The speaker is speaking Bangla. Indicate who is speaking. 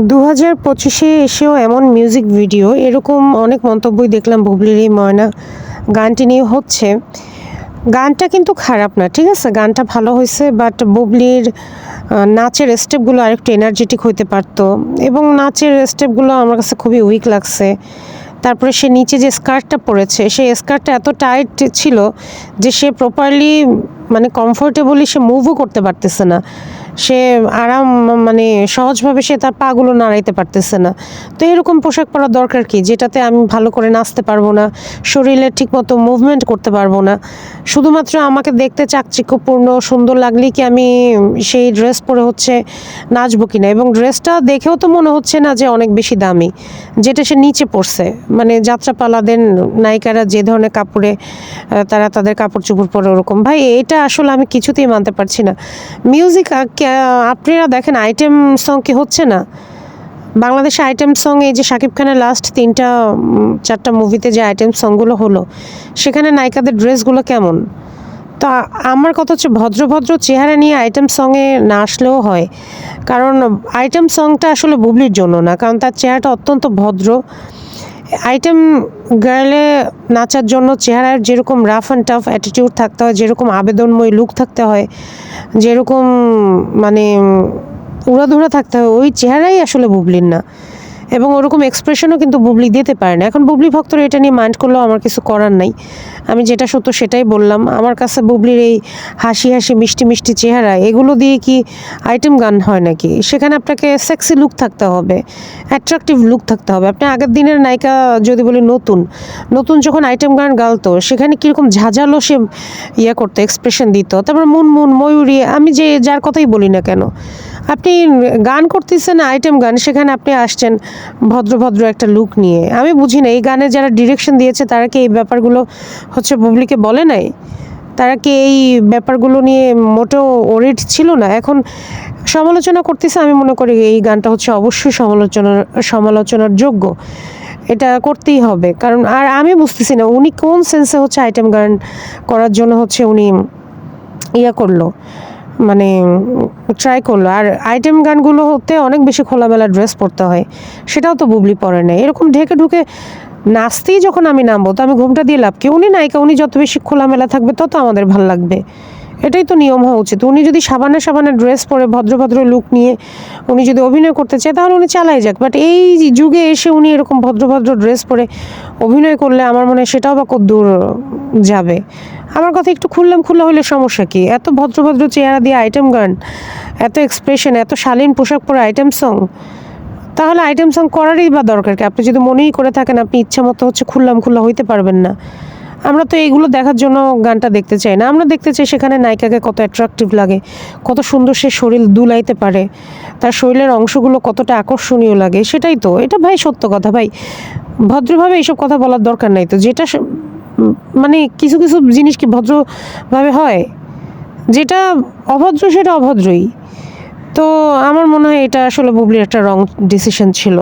Speaker 1: দু হাজার পঁচিশে এসেও এমন মিউজিক ভিডিও এরকম অনেক মন্তব্যই দেখলাম বুবলির এই ময়না গানটি নিয়ে হচ্ছে। গানটা কিন্তু খারাপ না, ঠিক আছে? গানটা ভালো হয়েছে বাট বুবলির নাচের স্টেপগুলো আরেকটু এনার্জেটিক হইতে পারতো। এবং নাচের স্টেপগুলো আমার কাছে খুবই উইক লাগছে। তারপরে সে নিচে যে স্কার্টটা পরেছে সেই স্কার্টটা এত টাইট ছিল যে সে প্রপারলি মানে কমফোর্টেবলি সে মুভও করতে পারতেছে না। সে আরাম মানে সহজভাবে সে তার পাগুলো নাড়াইতে পারতেছে না। তো এরকম পোশাক পরা দরকার কি? যেটাতে আমি ভালো করে নাচতে পারব না, শরীরে ঠিকমতো মুভমেন্ট করতে পারব না। শুধুমাত্র আমাকে দেখতে চাকচিক্যপূর্ণ, সুন্দর লাগলেই কি আমি সেই ড্রেস পরে হচ্ছে নাচবো কি না এবং ড্রেসটা দেখেও তো মনে হচ্ছে না যে অনেক বেশি দামি, যেটা সে নিচে পড়ছে মানে যাত্রাপালাদের নায়িকারা যে ধরনের কাপড়ে তারা তাদের কাপড় চোপড় পরে ওরকম। ভাই, এটা আসলে আমি কিছুতেই মানতে পারছি না। মিউজিক আপনারা দেখেন আইটেম সং কি হচ্ছে না? বাংলাদেশে আইটেম সং এই যে শাকিব খানের লাস্ট তিনটা চারটা মুভিতে যে আইটেম সংগুলো হলো, সেখানে নায়িকাদের ড্রেসগুলো কেমন? তো আমার কথা হচ্ছে ভদ্র ভদ্র চেহারা নিয়ে আইটেম সঙে না আসলেও হয়। কারণ আইটেম সংটা আসলে বুবলির জন্য না, কারণ তার চেহারাটা অত্যন্ত ভদ্র। আইটেম গার্লে নাচার জন্য চেহারার যেরকম রাফ অ্যান্ড টাফ অ্যাটিটিউড থাকতে হয়, যেরকম আবেদনময় লুক থাকতে হয়, যেরকম মানে উড়াধুরা থাকতে হয়, ওই চেহারাই আসলে বুবলির না। এবং ওরকম এক্সপ্রেশনও কিন্তু বুবলি দিতে পারে না। এখন বুবলি ভক্তরা এটা নিয়ে মাইন্ড করলেও আমার কিছু করার নাই। আমি যেটা সত্য সেটাই বললাম। আমার কাছে বুবলির এই হাসি হাসি, মিষ্টি মিষ্টি চেহারা, এগুলো দিয়ে কি আইটেম গান হয় নাকি? সেখানে আপনাকে সেক্সি লুক থাকতে হবে অ্যাট্রাকটিভ লুক থাকতে হবে। আপনি আগের দিনের নায়িকা যদি বলি নতুন নতুন যখন আইটেম গান গালতো, সেখানে কীরকম ঝাঁঝালো সে ইয়ে করতো এক্সপ্রেশন দিত। তারপর মুন মুন ময়ূরী, আমি যে যার কথাই বলি না কেন আপনি গান করতেছেন আইটেম গান, সেখানে আপনি আসছেন ভদ্র ভদ্র একটা লুক নিয়ে। আমি বুঝি না, এই গানে যারা ডিরেকশন দিয়েছে, তারা কি এই ব্যাপারগুলো হচ্ছে বুবলিকে বলে নাই? তারা কি এই ব্যাপারগুলো নিয়ে মোটেও ওরিড ছিল না? এখন সমালোচনা করতেছে, আমি মনে করি এই গানটা হচ্ছে অবশ্যই সমালোচনার সমালোচনার যোগ্য। এটা করতেই হবে। কারণ, আর আমি বুঝতেছি না, উনি কোন সেন্সে হচ্ছে আইটেম গান করার জন্য হচ্ছে উনি ইয়া করল। মানে ট্রাই করল। আর আইটেম গানগুলো হতে অনেক বেশি খোলামেলা ড্রেস পরতে হয়। সেটাও তো বুবলি পরে না এরকম ঢেকে ঢুকে নাচতেই যখন আমি নামবো, তো আমি ঘুমটা দিয়ে লাভ কি? উনি নায়িকা, উনি যত বেশি খোলামেলা থাকবে, তত আমাদের ভালো লাগবে। এটাই তো নিয়ম হওয়া উচিত। উনি যদি সাবানে সাবানে ড্রেস পরে ভদ্র ভদ্র লুক নিয়ে উনি যদি অভিনয় করতে চায়, তাহলে উনি চালাই যাক। বাট এই যুগে এসে উনি এরকম ভদ্র ভদ্র ড্রেস পরে অভিনয় করলে আমার মনে হয় সেটাও বা দূর যাবে। আমার কথা একটু খুললাম, খুললা হলে সমস্যা কি? এত ভদ্র ভদ্র চেহারা দিয়ে আইটেম গান, এত এক্সপ্রেশন এত শালীন পোশাক পরে আইটেম সং তাহলে আইটেম সং করারই বা দরকার কি? আপনি যদি মনেই করে থাকেন, আপনি ইচ্ছা মতো হচ্ছে খুললাম, খুল্লা হইতে পারবেন না। আমরা তো এইগুলো দেখার জন্য গানটা দেখতে চাই না। আমরা দেখতে চাই সেখানে নায়িকাকে কত অ্যাট্রাকটিভ লাগে, কত সুন্দর সে শরীর দুলাইতে পারে, তার শরীরের অংশগুলো কতটা আকর্ষণীয় লাগে, সেটাই তো। এটা ভাই সত্য কথা ভাই। ভদ্রভাবে এইসব কথা বলার দরকার নাই তো। যেটা মানে কিছু কিছু জিনিস কি ভদ্রভাবে হয়? যেটা অভদ্র সেটা অভদ্রই। তো আমার মনে হয় এটা আসলে বুবলির একটা রং ডিসিশন ছিল।